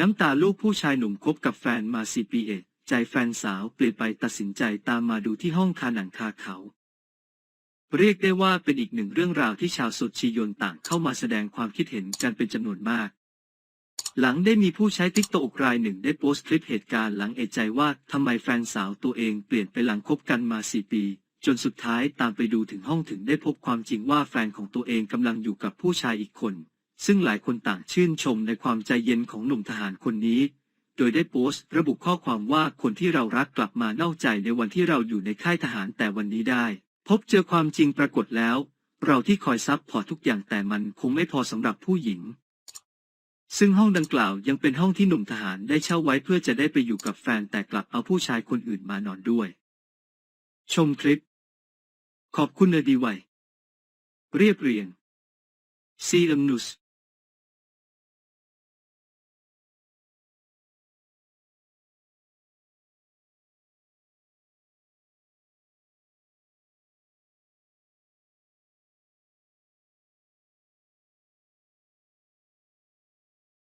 น้ำตาลูกผู้ชายหนุ่มคบกับแฟนมาสี่ปีเอกใจแฟนสาวเปลี่ยนไปตัดสินใจตามมาดูที่ห้องคาหนังคาเขา เรียกได้ว่าเป็นอีกหนึ่งเรื่องราวที่ชาวโซเชียลต่างเข้ามาแสดงความคิดเห็นกันเป็นจำนวนมาก หลังได้มีผู้ใช้ติ๊กตอกรายหนึ่งได้โพสต์คลิปเหตุการณ์หลังเอะใจว่าทำไมแฟนสาวตัวเองเปลี่ยนไปหลังคบกันมาสี่ปี จนสุดท้ายตามไปดูถึงห้องถึงได้พบความจริงว่าแฟนของตัวเองกำลังอยู่กับผู้ชายอีกคน ซึ่งหลายคนต่างชื่นชมในความใจเย็นของหนุ่มทหารคนนี้ โดยได้โพสต์ระบุข้อความว่าคนที่เรารักกลับมานอกใจในวันที่เราอยู่ในค่ายทหารแต่วันนี้ได้ พบเจอความจริงปรากฏแล้ว เราที่คอยซับพอทุกอย่างแต่มันคงไม่พอสำหรับผู้หญิง ซึ่งห้องดังกล่าวยังเป็นห้องที่หนุ่มทหารได้เช่าไว้เพื่อจะได้ไปอยู่กับแฟนแต่กลับเอาผู้ชายคนอื่นมานอนด้วย ชมคลิป ขอบคุณเนดีไวเรียบเรียงซีเอ็มนุส